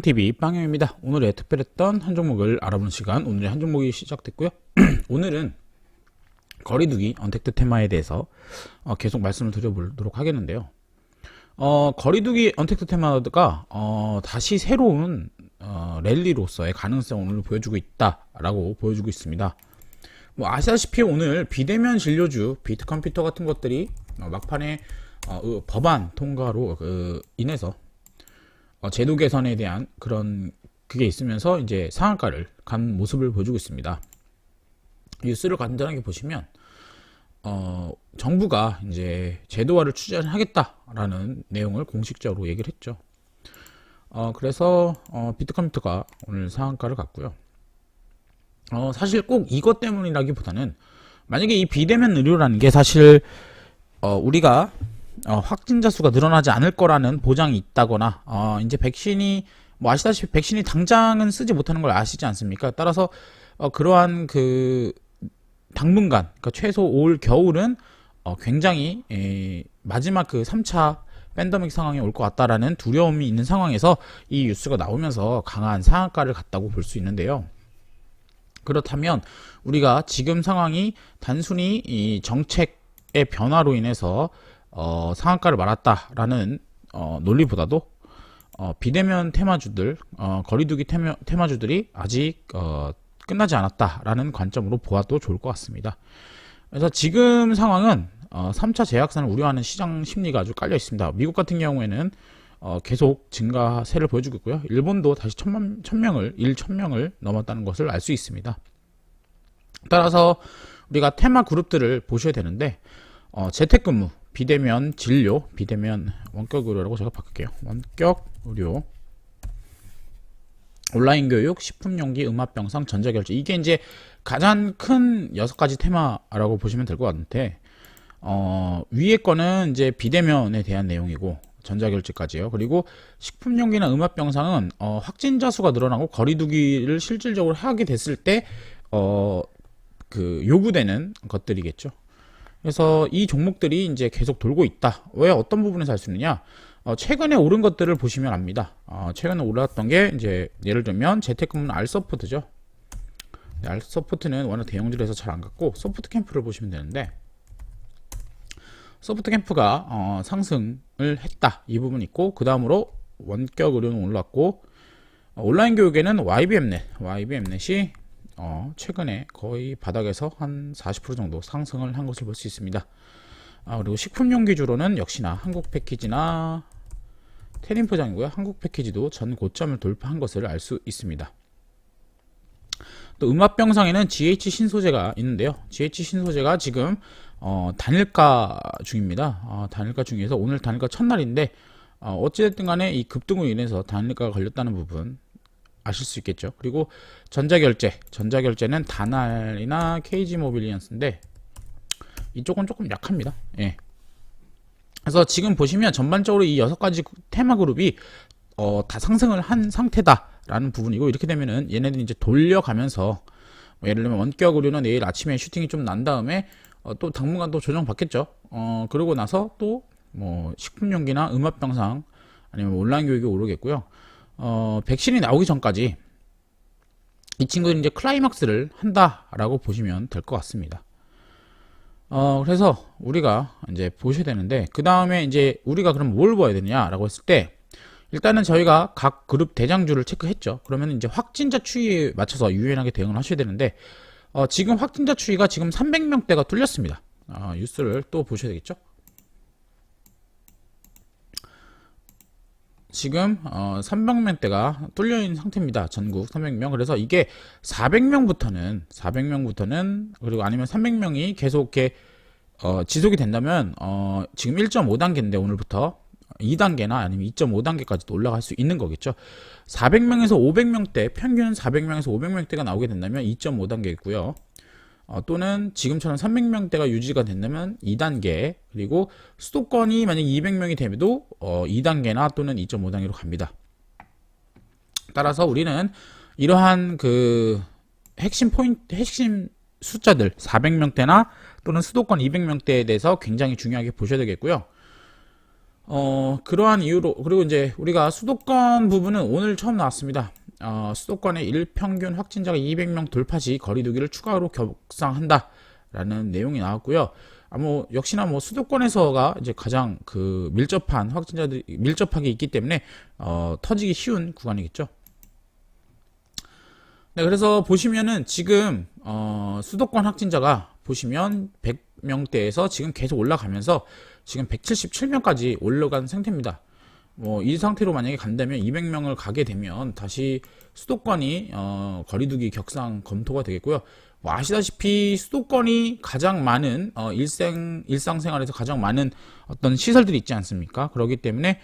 빵TV 빵형입니다. 오늘의 특별했던 한 종목을 알아보는 시간, 오늘의 한 종목이 시작됐고요. 오늘은 거리두기 언택트 테마에 대해서 어, 계속 말씀을 드려보도록 하겠는데요. 어, 거리두기 언택트 테마가 어, 다시 새로운 어, 랠리로서의 가능성을 오늘 보여주고 있다라고 보여주고 있습니다. 뭐 아시다시피 오늘 비대면 진료주, 비트 컴퓨터 같은 것들이 어, 막판에 어, 그 법안 통과로 그 인해서 어, 제도 개선에 대한 그런 그게 있으면서 이제 상한가를 간 모습을 보여주고 있습니다. 뉴스를 간단하게 보시면 어, 정부가 이제 제도화를 추진하겠다라는 내용을 공식적으로 얘기를 했죠. 어, 그래서 어, 비트컴퓨터가 오늘 상한가를 갔고요. 어, 사실 꼭 이것 때문이라기보다는 만약에 이 비대면 의료라는 게 사실 어, 우리가 어, 확진자 수가 늘어나지 않을 거라는 보장이 있다거나 어, 이제 백신이 뭐 아시다시피 백신이 당장은 쓰지 못하는 걸 아시지 않습니까? 따라서 어, 그러한 그 당분간 그러니까 최소 올 겨울은 어, 굉장히 에, 마지막 그 3차 팬더믹 상황이 올 것 같다라는 두려움이 있는 상황에서 이 뉴스가 나오면서 강한 상한가를 갔다고 볼 수 있는데요. 그렇다면 우리가 지금 상황이 단순히 이 정책의 변화로 인해서 어, 상한가를 말았다라는 어, 논리보다도 어, 비대면 테마주들, 어, 거리두기 테마, 테마주들이 아직 어, 끝나지 않았다라는 관점으로 보아도 좋을 것 같습니다. 그래서 지금 상황은 어, 3차 제약산을 우려하는 시장 심리가 아주 깔려 있습니다. 미국 같은 경우에는 어, 계속 증가세를 보여주고 있고요. 일본도 다시 천만, 천명을, 1천명을 넘었다는 것을 알 수 있습니다. 따라서 우리가 테마 그룹들을 보셔야 되는데, 어, 재택근무, 비대면 진료, 비대면 원격 의료라고 제가 바꿀게요. 원격 의료, 온라인 교육, 식품용기, 음압병상, 전자결제. 이게 이제 가장 큰 여섯 가지 테마라고 보시면 될 것 같은데, 어, 위에 거는 이제 비대면에 대한 내용이고, 전자결제까지요. 그리고 식품용기나 음압병상은 어, 확진자 수가 늘어나고 거리두기를 실질적으로 하게 됐을 때, 어, 그 요구되는 것들이겠죠. 그래서 이 종목들이 이제 계속 돌고 있다. 왜 어떤 부분에서 알 수 있느냐? 어, 최근에 오른 것들을 보시면 압니다. 어, 최근에 올랐던 게 이제 예를 들면 재테크는 알서포트죠. 네, 알서포트는 워낙 대형주라서 잘 안 갔고 소프트 캠프를 보시면 되는데 소프트 캠프가 어, 상승을 했다 이 부분 있고 그 다음으로 원격 의료는 올랐고 어, 온라인 교육에는 YBM넷 YBM넷이 어, 최근에 거의 바닥에서 한 40% 정도 상승을 한 것을 볼 수 있습니다. 아, 그리고 식품용 기주로는 역시나 한국 패키지나 테린 포장이고요. 한국 패키지도 전 고점을 돌파한 것을 알 수 있습니다. 또 음압병상에는 GH 신소재가 있는데요. GH 신소재가 지금 어, 단일가 중입니다. 어, 단일가 중에서 오늘 단일가 첫날인데 어, 어찌됐든 간에 이 급등으로 인해서 단일가가 걸렸다는 부분 아실 수 있겠죠. 그리고 전자결제, 전자결제는 다날이나 KG모빌리언스인데 이쪽은 조금 약합니다. 예. 그래서 지금 보시면 전반적으로 이 여섯 가지 테마 그룹이 어, 다 상승을 한 상태다라는 부분이고 이렇게 되면은 얘네들이 이제 돌려가면서 뭐 예를 들면 원격 의료는 내일 아침에 슈팅이 좀 난 다음에 어, 또 당분간 또 조정 받겠죠. 어, 그러고 나서 또 뭐 식품용기나 음압 병상 아니면 온라인 교육이 오르겠고요. 어, 백신이 나오기 전까지 이 친구들이 이제 클라이막스를 한다라고 보시면 될 것 같습니다. 어, 그래서 우리가 이제 보셔야 되는데, 그 다음에 이제 우리가 그럼 뭘 봐야 되냐라고 했을 때, 일단은 저희가 각 그룹 대장주를 체크했죠. 그러면 이제 확진자 추이에 맞춰서 유연하게 대응을 하셔야 되는데, 어, 지금 확진자 추이가 지금 300명대가 뚫렸습니다. 어, 뉴스를 또 보셔야 되겠죠. 지금 어, 300명대가 뚫려 있는 상태입니다. 전국 300명. 그래서 이게 400명부터는 400명부터는 그리고 아니면 300명이 계속 이렇게 어, 지속이 된다면 어, 지금 1.5단계인데 오늘부터 2단계나 아니면 2.5단계까지도 올라갈 수 있는 거겠죠. 400명에서 500명대 평균 400명에서 500명대가 나오게 된다면 2.5단계 있고요. 어, 또는 지금처럼 300명대가 유지가 된다면 2단계 그리고 수도권이 만약 200명이 되면도 어, 2단계나 또는 2.5단계로 갑니다. 따라서 우리는 이러한 그 핵심 포인트 핵심 숫자들 400명대나 또는 수도권 200명대에 대해서 굉장히 중요하게 보셔야 되겠고요. 어, 그러한 이유로, 그리고 이제 우리가 수도권 부분은 오늘 처음 나왔습니다. 어, 수도권의 일평균 확진자가 200명 돌파 시 거리두기를 추가로 격상한다. 라는 내용이 나왔고요. 아, 뭐, 역시나 뭐 수도권에서가 이제 가장 그 밀접한 확진자들이 밀접하게 있기 때문에, 어, 터지기 쉬운 구간이겠죠. 네, 그래서 보시면은 지금, 어, 수도권 확진자가 보시면 100명대에서 지금 계속 올라가면서 지금 177명까지 올라간 상태입니다. 뭐이 상태로 만약에 간다면 200명을 가게 되면 다시 수도권이 어, 거리두기 격상 검토가 되겠고요. 뭐 아시다시피 수도권이 가장 많은 어, 일생 일상생활에서 가장 많은 어떤 시설들이 있지 않습니까? 그렇기 때문에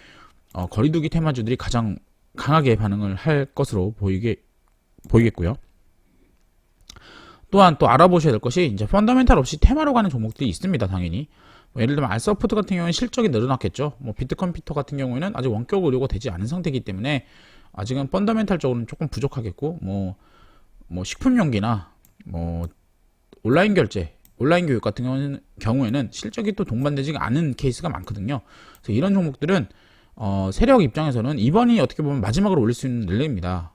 어, 거리두기 테마주들이 가장 강하게 반응을 할 것으로 보이게 보이겠고요. 또한 또 알아보셔야 될 것이 이제 펀더멘탈 없이 테마로 가는 종목들이 있습니다, 당연히. 뭐 예를 들면 알서포트 같은 경우는 실적이 늘어났겠죠. 뭐 비트컴퓨터 같은 경우에는 아직 원격 의료가 되지 않은 상태이기 때문에 아직은 펀더멘탈적으로는 조금 부족하겠고 뭐 뭐 식품용기나 뭐 온라인 결제, 온라인 교육 같은 경우는, 경우에는 실적이 또 동반되지 않은 케이스가 많거든요. 그래서 이런 종목들은 어, 세력 입장에서는 이번이 어떻게 보면 마지막으로 올릴 수 있는 릴레입니다.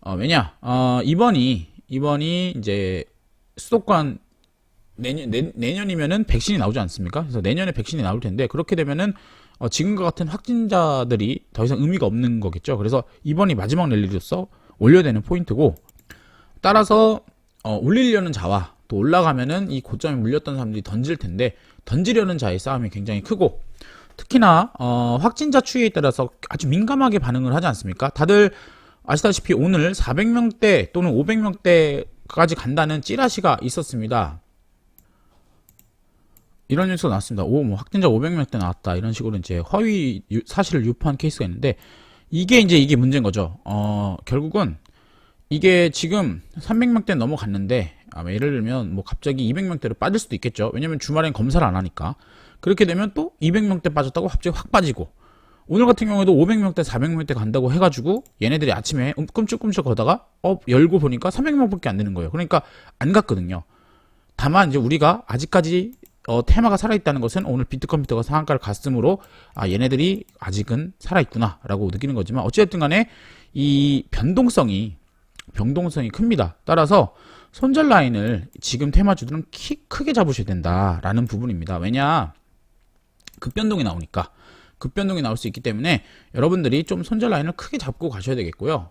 어, 왜냐? 어, 이번이 이번이 이제 수도권 내년, 내, 내년이면은 백신이 나오지 않습니까? 그래서 내년에 백신이 나올 텐데 그렇게 되면은 어, 지금과 같은 확진자들이 더 이상 의미가 없는 거겠죠. 그래서 이번이 마지막 랠리로서 올려야 되는 포인트고 따라서 어, 올리려는 자와 또 올라가면은 이 고점에 물렸던 사람들이 던질 텐데 던지려는 자의 싸움이 굉장히 크고 특히나 어, 확진자 추이에 따라서 아주 민감하게 반응을 하지 않습니까? 다들 아시다시피 오늘 400명대 또는 500명대까지 간다는 찌라시가 있었습니다. 이런 뉴스가 나왔습니다. 오, 뭐 확진자 500명대 나왔다. 이런 식으로 이제 허위 유- 사실을 유포한 케이스가 있는데 이게 이제 이게 문제인 거죠. 어, 결국은 이게 지금 300명대 넘어갔는데 아, 예를 들면 뭐 갑자기 200명대로 빠질 수도 있겠죠. 왜냐면 주말엔 검사를 안 하니까. 그렇게 되면 또 200명대 빠졌다고 갑자기 확 빠지고 오늘 같은 경우에도 500명대, 400명대 간다고 해가지고 얘네들이 아침에 음, 끔찍끔찍 거다가 어 열고 보니까 300명밖에 안 되는 거예요. 그러니까 안 갔거든요. 다만 이제 우리가 아직까지 어, 테마가 살아있다는 것은 오늘 비트컴퓨터가 상한가를 갔으므로 아 얘네들이 아직은 살아있구나라고 느끼는 거지만 어찌됐든 간에 이 변동성이 변동성이 큽니다. 따라서 손절 라인을 지금 테마주들은 키, 크게 잡으셔야 된다라는 부분입니다. 왜냐 급변동이 나오니까 급변동이 나올 수 있기 때문에 여러분들이 좀 손절 라인을 크게 잡고 가셔야 되겠고요.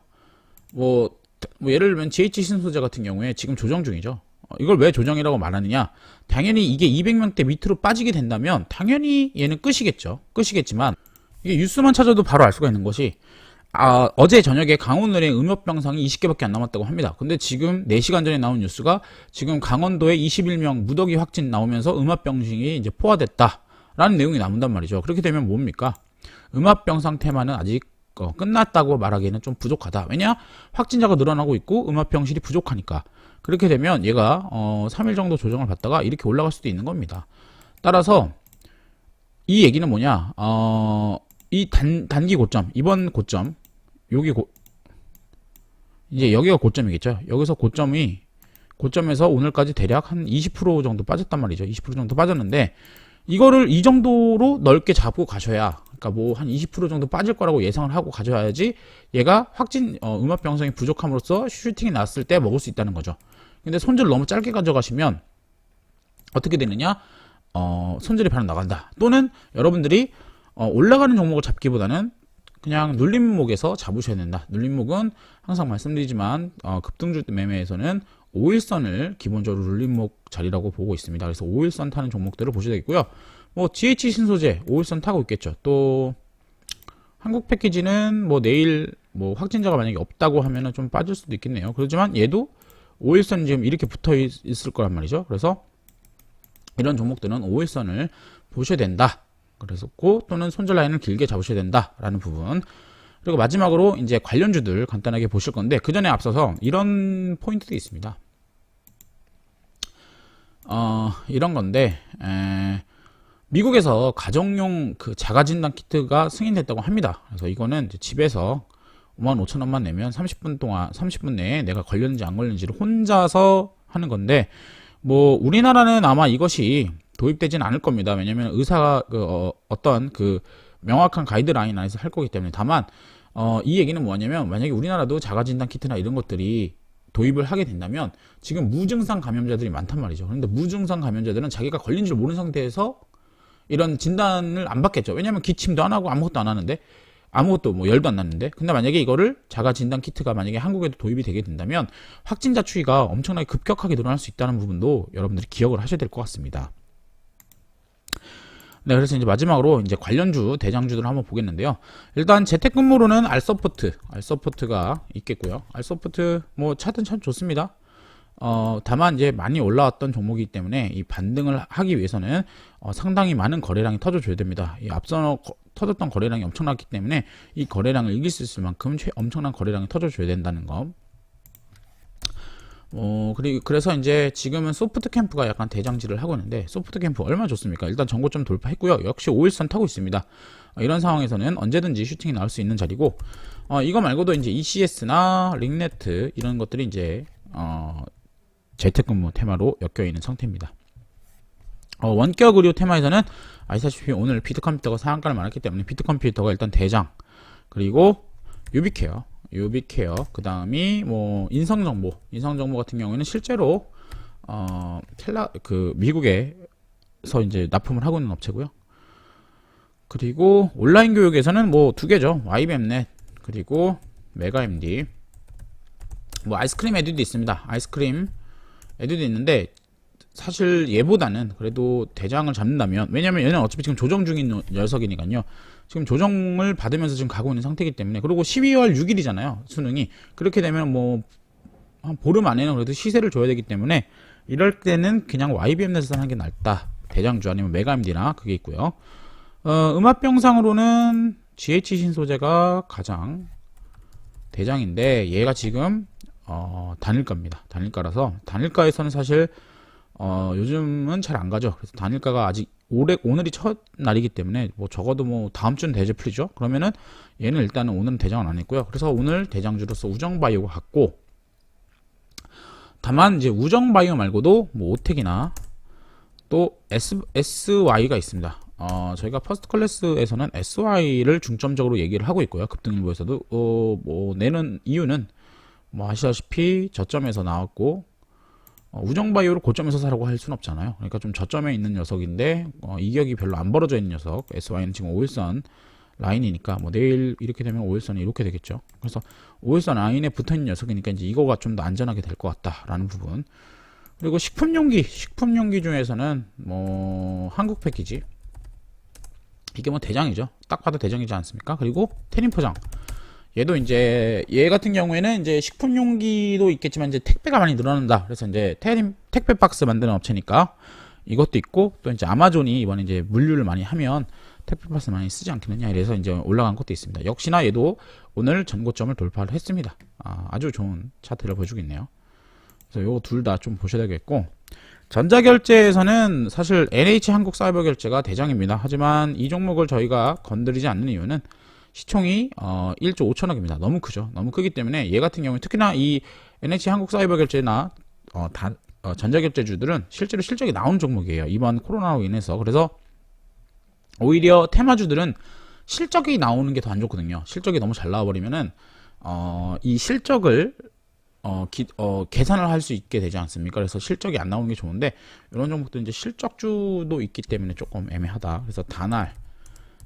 뭐, 뭐 예를 들면 GH 신소재 같은 경우에 지금 조정 중이죠. 어, 이걸 왜 조정이라고 말하느냐? 당연히 이게 200명대 밑으로 빠지게 된다면 당연히 얘는 끝이겠죠. 끝이겠지만 이게 뉴스만 찾아도 바로 알 수가 있는 것이 아, 어제 저녁에 강원도에 음압 병상이 20개밖에 안 남았다고 합니다. 근데 지금 4시간 전에 나온 뉴스가 지금 강원도에 21명 무더기 확진 나오면서 음압병상이 이제 포화됐다라는 내용이 나온단 말이죠. 그렇게 되면 뭡니까? 음압 병상 테마는 아직 어, 끝났다고 말하기에는 좀 부족하다. 왜냐? 확진자가 늘어나고 있고 음압 병실이 부족하니까. 그렇게 되면 얘가 어, 3일 정도 조정을 받다가 이렇게 올라갈 수도 있는 겁니다. 따라서 이 얘기는 뭐냐? 어, 이 단, 단기 고점, 이번 고점, 여기 고, 이제 여기가 고점이겠죠. 여기서 고점이 고점에서 오늘까지 대략 한 20% 정도 빠졌단 말이죠. 20% 정도 빠졌는데 이거를 이 정도로 넓게 잡고 가셔야 그러니까 뭐 한 20% 정도 빠질 거라고 예상을 하고 가져야지 얘가 확진 어, 음압 병성이 부족함으로써 슈팅이 났을 때 먹을 수 있다는 거죠. 근데 손절 너무 짧게 가져가시면 어떻게 되느냐? 어, 손절이 바로 나간다. 또는 여러분들이 어, 올라가는 종목을 잡기보다는 그냥 눌림목에서 잡으셔야 된다. 눌림목은 항상 말씀드리지만 어, 급등주 매매에서는 5일선을 기본적으로 눌림목 자리라고 보고 있습니다. 그래서 5일선 타는 종목들을 보셔야 되겠고요. 뭐 GH 신소재 5일선 타고 있겠죠. 또 한국 패키지는 뭐 내일 뭐 확진자가 만약에 없다고 하면은 좀 빠질 수도 있겠네요. 그렇지만 얘도 5일선 지금 이렇게 붙어 있, 있을 거란 말이죠. 그래서 이런 종목들은 5일선을 보셔야 된다. 그래서 고 또는 손절 라인을 길게 잡으셔야 된다라는 부분. 그리고 마지막으로 이제 관련주들 간단하게 보실 건데 그 전에 앞서서 이런 포인트도 있습니다. 어, 이런 건데 에, 미국에서 가정용 그 자가 진단 키트가 승인됐다고 합니다. 그래서 이거는 집에서 5만 5천 원만 내면 30분 동안 30분 내에 내가 걸렸는지 안 걸렸는지를 혼자서 하는 건데 뭐 우리나라는 아마 이것이 도입되진 않을 겁니다. 왜냐면 의사가 그 어, 어떤 그 명확한 가이드라인 안에서 할 거기 때문에 다만 어, 이 얘기는 뭐냐면 만약에 우리나라도 자가진단 키트나 이런 것들이 도입을 하게 된다면 지금 무증상 감염자들이 많단 말이죠. 그런데 무증상 감염자들은 자기가 걸린 줄 모르는 상태에서 이런 진단을 안 받겠죠. 왜냐하면 기침도 안 하고 아무것도 안 하는데 아무것도 뭐 열도 안 났는데 근데 만약에 이거를 자가 진단 키트가 만약에 한국에도 도입이 되게 된다면 확진자 추이가 엄청나게 급격하게 늘어날 수 있다는 부분도 여러분들이 기억을 하셔야 될 것 같습니다. 네, 그래서 이제 마지막으로 이제 관련주 대장주들을 한번 보겠는데요. 일단 재택근무로는 알서포트, 알서포트가 있겠고요. 알서포트 뭐 차든 참 좋습니다. 어, 다만 이제 많이 올라왔던 종목이기 때문에 이 반등을 하기 위해서는 어, 상당히 많은 거래량이 터져줘야 됩니다. 이 앞서 거- 터졌던 거래량이 엄청났기 때문에 이 거래량을 이길 수 있을 만큼 최, 엄청난 거래량이 터져줘야 된다는 거. 어, 그리고 그래서 이제 지금은 소프트 캠프가 약간 대장질을 하고 있는데 소프트 캠프 얼마나 좋습니까? 일단 정고점 돌파했고요. 역시 5일선 타고 있습니다. 어, 이런 상황에서는 언제든지 슈팅이 나올 수 있는 자리고 어, 이거 말고도 이제 ECS나 링네트 이런 것들이 이제 어, 재택근무 테마로 엮여 있는 상태입니다. 어, 원격 의료 테마에서는 아시다시피 오늘 비트컴퓨터가 상한가를 많았기 때문에 비트컴퓨터가 일단 대장 그리고 유비케어 유비케어 그 다음이 뭐 인성정보 인성정보 같은 경우에는 실제로 어 텔라 그 미국에서 이제 납품을 하고 있는 업체고요. 그리고 온라인 교육에서는 뭐 두 개죠. YBM넷 그리고 메가MD 뭐 아이스크림 에듀도 있습니다. 아이스크림 에듀도 있는데 사실 얘보다는 그래도 대장을 잡는다면 왜냐면 얘는 어차피 지금 조정 중인 녀- 녀석이니까요. 지금 조정을 받으면서 지금 가고 있는 상태이기 때문에 그리고 12월 6일이잖아요. 수능이 그렇게 되면 뭐 한 보름 안에는 그래도 시세를 줘야 되기 때문에 이럴 때는 그냥 YBM 내서 사는 게 낫다. 대장주 아니면 메가MD나 그게 있고요. 어, 음압병상으로는 GH 신소재가 가장 대장인데 얘가 지금 어, 단일가입니다. 단일가라서 단일가에서는 사실 어, 요즘은 잘 안 가죠. 그래서 단일가가 아직 올해, 오늘이 첫 날이기 때문에 뭐 적어도 뭐 다음 주는 대제 풀리죠. 그러면은 얘는 일단은 오늘은 대장은 안 했고요. 그래서 오늘 대장주로서 우정바이오가 갔고 다만 이제 우정바이오 말고도 뭐 오텍이나 또 S, SY가 있습니다. 어, 저희가 퍼스트 클래스에서는 SY를 중점적으로 얘기를 하고 있고요. 급등일보에서도 어, 뭐 내는 이유는 뭐 아시다시피 저점에서 나왔고 어, 우정바이오를 고점에서 사라고 할 수는 없잖아요. 그러니까 좀 저점에 있는 녀석인데 어, 이격이 별로 안 벌어져 있는 녀석. SY는 지금 5일선 라인이니까 뭐 내일 이렇게 되면 5일선이 이렇게 되겠죠. 그래서 5일선 라인에 붙어 있는 녀석이니까 이제 이거가 좀 더 안전하게 될 것 같다라는 부분. 그리고 식품용기, 식품용기 중에서는 뭐 한국 패키지 이게 뭐 대장이죠. 딱 봐도 대장이지 않습니까? 그리고 태닝 포장. 얘도 이제 얘 같은 경우에는 이제 식품 용기도 있겠지만 이제 택배가 많이 늘어난다. 그래서 이제 태림 택배 박스 만드는 업체니까 이것도 있고 또 이제 아마존이 이번에 이제 물류를 많이 하면 택배 박스 많이 쓰지 않겠느냐 이래서 이제 올라간 것도 있습니다. 역시나 얘도 오늘 전고점을 돌파를 했습니다. 아, 아주 좋은 차트를 보여주고 있네요. 그래서 요거 둘다 좀 보셔야 되겠고 전자결제에서는 사실 NH 한국 사이버 결제가 대장입니다. 하지만 이 종목을 저희가 건드리지 않는 이유는 시총이 어 1조 5천억입니다. 너무 크죠. 너무 크기 때문에 얘 같은 경우에 특히나 이 NH 한국사이버결제나 어, 다, 어, 전자결제주들은 실제로 실적이 나온 종목이에요. 이번 코로나로 인해서 그래서 오히려 테마주들은 실적이 나오는 게 더 안 좋거든요. 실적이 너무 잘 나와버리면은 어, 이 실적을 어, 기, 어, 계산을 할 수 있게 되지 않습니까? 그래서 실적이 안 나오는 게 좋은데 이런 종목도 이제 실적주도 있기 때문에 조금 애매하다. 그래서 다날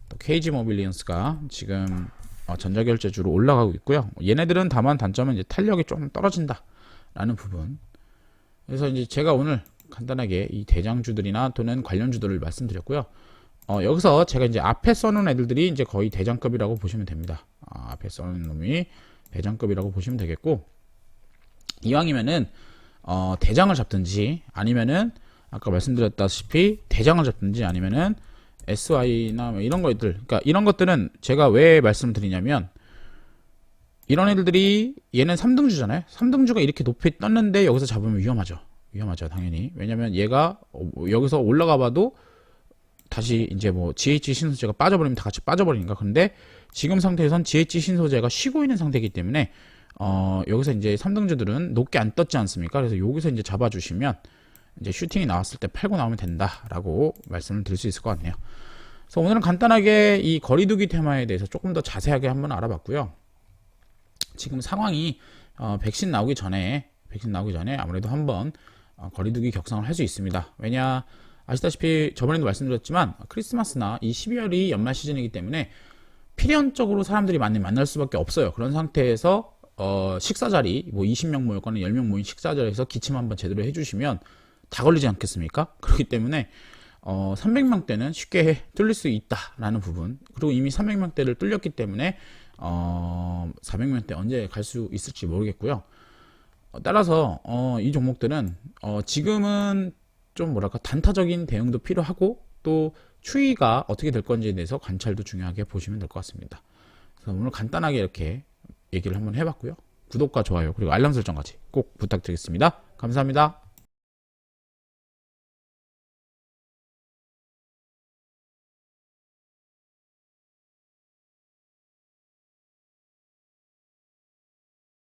또 KG 모빌리언스가 지금 어, 전자결제주로 올라가고 있고요. 얘네들은 다만 단점은 이제 탄력이 좀 떨어진다라는 부분. 그래서 이제 제가 오늘 간단하게 이 대장주들이나 또는 관련주들을 말씀드렸고요. 어, 여기서 제가 이제 앞에 써놓은 애들들이 이제 거의 대장급이라고 보시면 됩니다. 아, 앞에 써놓은 놈이 대장급이라고 보시면 되겠고 이왕이면은 어, 대장을 잡든지 아니면은 아까 말씀드렸다시피 대장을 잡든지 아니면은 SY나 뭐 이런 것들 그러니까 이런 것들은 제가 왜 말씀을 드리냐면 이런 애들이 얘는 3등주잖아요. 3등주가 이렇게 높이 떴는데 여기서 잡으면 위험하죠. 위험하죠 당연히. 왜냐면 얘가 어, 여기서 올라가 봐도 다시 이제 뭐 GH 신소재가 빠져버리면 다 같이 빠져버리니까. 근데 지금 상태에선 GH 신소재가 쉬고 있는 상태이기 때문에 어 여기서 이제 3등주들은 높게 안 떴지 않습니까? 그래서 여기서 이제 잡아주시면 이제 슈팅이 나왔을 때 팔고 나오면 된다라고 말씀을 드릴 수 있을 것 같네요. 그래서 오늘은 간단하게 이 거리두기 테마에 대해서 조금 더 자세하게 한번 알아봤고요. 지금 상황이 어, 백신 나오기 전에 백신 나오기 전에 아무래도 한번 어, 거리두기 격상을 할 수 있습니다. 왜냐 아시다시피 저번에도 말씀드렸지만 크리스마스나 이 12월이 연말 시즌이기 때문에 필연적으로 사람들이 많이 만날 수밖에 없어요. 그런 상태에서 어, 식사 자리 뭐 20명 모였거나 10명 모인 식사 자리에서 기침 한번 제대로 해주시면 다 걸리지 않겠습니까? 그렇기 때문에 어, 300명대는 쉽게 뚫릴 수 있다라는 부분 그리고 이미 300명대를 뚫렸기 때문에 어, 400명대 언제 갈 수 있을지 모르겠고요. 어, 따라서 어, 이 종목들은 어, 지금은 좀 뭐랄까 단타적인 대응도 필요하고 또 추이가 어떻게 될 건지에 대해서 관찰도 중요하게 보시면 될 것 같습니다. 그래서 오늘 간단하게 이렇게 얘기를 한번 해봤고요. 구독과 좋아요 그리고 알람 설정까지 꼭 부탁드리겠습니다. 감사합니다.